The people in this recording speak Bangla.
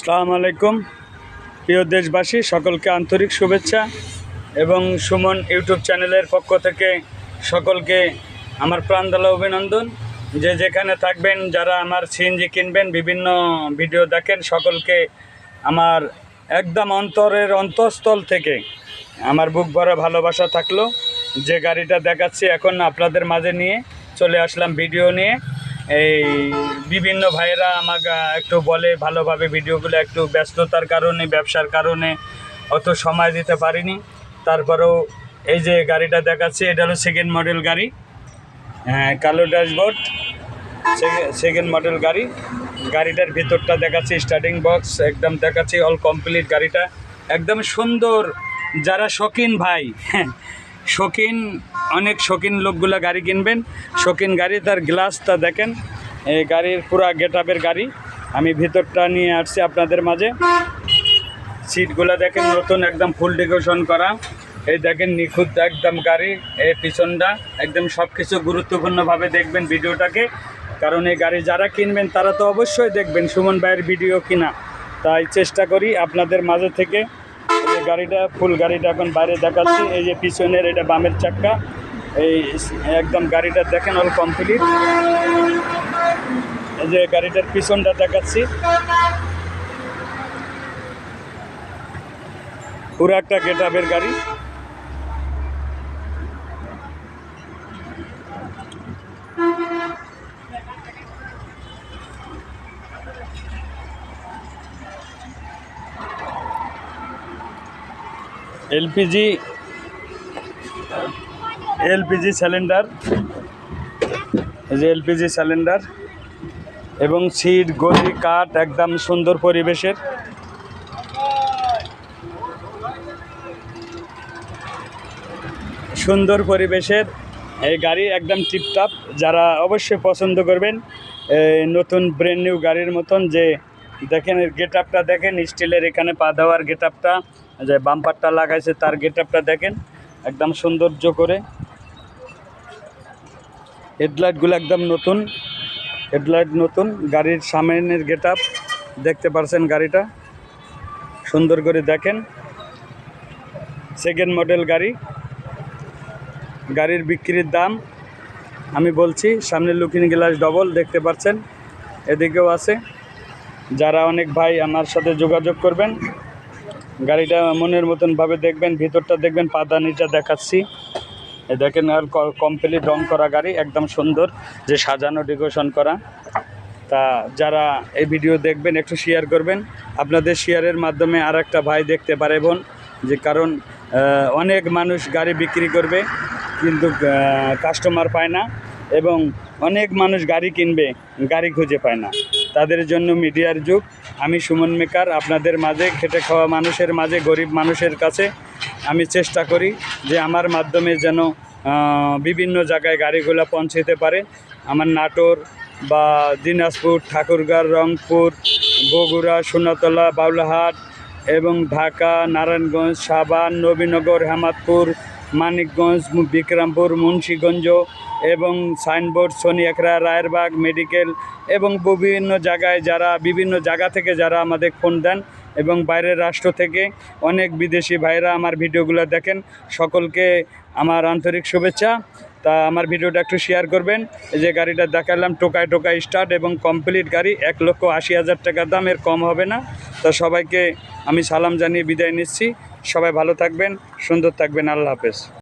সালাম আলাইকুম। প্রিয় দেশবাসী, সকলকে আন্তরিক শুভেচ্ছা এবং সুমন ইউটিউব চ্যানেলের পক্ষ থেকে সকলকে আমার প্রাণদালা অভিনন্দন। যে যেখানে থাকবেন, যারা আমার সিএনজি কিনবেন, বিভিন্ন ভিডিও দেখেন, সকলকে আমার একদম অন্তরের অন্তঃস্থল থেকে আমার বুক ভরা ভালোবাসা থাকল। যে গাড়িটা দেখাচ্ছি এখন আপনাদের মাঝে নিয়ে চলে আসলাম ভিডিও নিয়ে। এই বিভিন্ন ভাইয়েরা আমাকে একটু বলে ভালোভাবে ভিডিওগুলো একটু ব্যস্ততার কারণে, ব্যবসার কারণে অত সময় দিতে পারিনি। তারপরেও এই যে গাড়িটা দেখাচ্ছি, এটা হলো সেকেন্ড মডেল গাড়ি। হ্যাঁ কালো ড্যাশবোর্ড সেকেন্ড মডেল গাড়ি। গাড়িটার ভিতরটা দেখাচ্ছি স্টার্টিং বক্স একদম দেখাচ্ছি অল কমপ্লিট গাড়িটা। একদম সুন্দর, যারা শৌখিন ভাই হ্যাঁ শৌখিন, অনেক শৌখিন লোকগুলা গাড়ি কিনবেন। শৌখিন গাড়ি, তার গ্লাসটা দেখেন, এই গাড়ির পুরা গেট আপের গাড়ি। আমি ভিতরটা নিয়ে আসছি আপনাদের মাঝে। সিটগুলো দেখেন, নতুন একদম ফুল ডেকোরেশন করা। এই দেখেন, নিখুঁত একদম গাড়ি, এই পিছনটা। একদম সব কিছু গুরুত্বপূর্ণভাবে দেখবেন ভিডিওটাকে। কারণ এই গাড়ি যারা কিনবেন, তারা তো অবশ্যই দেখবেন সুমন ভাইয়ের ভিডিও কিনা। তাই চেষ্টা করি আপনাদের মাঝে থেকে গাড়িটা, ফুল গাড়িটা এখন বাইরে দেখাচ্ছি। এই যে পিছনের এটা বামের চাক্কা। এই একদম গাড়িটা দেখেন অল কমপ্লিট এই যে গাড়িটার পিছনটা দেখাচ্ছি। পুরো একটা গেট গাড়ি। এলপিজি এলপিজি সিলিন্ডার যে এলপিজি সিলিন্ডার এবং সিট গদি কাঠ একদম সুন্দর পরিবেশের। সুন্দর পরিবেশের এই গাড়ি একদম টিপটাপ যারা অবশ্যই পছন্দ করবেন নতুন ব্র্যান্ড নিউ গাড়ির মতন যে দেখেন গেট আপটা দেখেন স্টিলের এখানে পা দেওয়ার গেট আপটা যে বাম্পারটা লাগাইছে, তার গেট আপটা দেখেন, একদম সৌন্দর্য করে। হেডলাইটগুলো একদম নতুন হেডলাইট নতুন, গাড়ির সামনের গেট আপ দেখতে পারছেন গাড়িটা? সুন্দর করে দেখেন। সেকেন্ড মডেল গাড়ি। গাড়ির বিক্রির দাম, আমি বলছি, সামনে লুকিং গ্লাস ডবল দেখতে পাচ্ছেন এদিকেও আছে। যারা অনেক ভাই আমার সাথে যোগাযোগ করবেন গাড়িটা মনের মতনভাবে দেখবেন, ভিতরটা দেখবেন, পাদানিটা দেখাচ্ছি। দেখেন আর কমপ্লিট রং করা গাড়ি, একদম সুন্দর, যে সাজানো ডেকোরেশন করা। তা যারা এই ভিডিও দেখবেন, একটু শেয়ার করবেন। আপনাদের শেয়ারের মাধ্যমে আর একটা ভাই দেখতে পারে বোন, যে কারণ অনেক মানুষ গাড়ি বিক্রি করবে, কিন্তু কাস্টমার পায় না। এবং অনেক মানুষ গাড়ি কিনবে, গাড়ি খুঁজে পায় না। তাদের জন্য মিডিয়ার যুগ। আমি সুমন মেকার, আপনাদের মাঝে, খেটে খাওয়া মানুষের মাঝে, গরিব মানুষের কাছে আমি চেষ্টা করি যে আমার মাধ্যমে যেন বিভিন্ন জায়গায় গাড়িগুলো পৌঁছতে পারে। আমার নাটোর বা দিনাজপুর, ঠাকুরগাঁও, রংপুর, বগুড়া, সোনাতলা, বাউলাহাট এবং ঢাকা, নারায়ণগঞ্জ, সাবান, নবীনগর হেমাদপুর মানিকগঞ্জ, বিক্রমপুর, মুন্সীগঞ্জ এবং সাইনবোর্ড সোনিয়াখড়া রায়েরবাগ, মেডিকেল এবং বিভিন্ন জায়গায় যারা, বিভিন্ন জায়গা থেকে যারা আমাদের ফোন দেন এবং বাইরের রাষ্ট্র থেকে অনেক বিদেশি ভাইরা আমার ভিডিওগুলো দেখেন। সকলকে আমার আন্তরিক শুভেচ্ছা। তা আমার ভিডিওটা একটু শেয়ার করবেন। এই যে গাড়িটা দেখালাম, টোকায় টোকায় স্টার্ট এবং কমপ্লিট গাড়ি। এক লক্ষ আশি হাজার টাকার দাম এর কম হবে না। তা সবাইকে আমি সালাম জানিয়ে বিদায় নিচ্ছি। সবাই ভালো থাকবেন সুন্দর থাকবেন। আল্লাহ হাফেজ।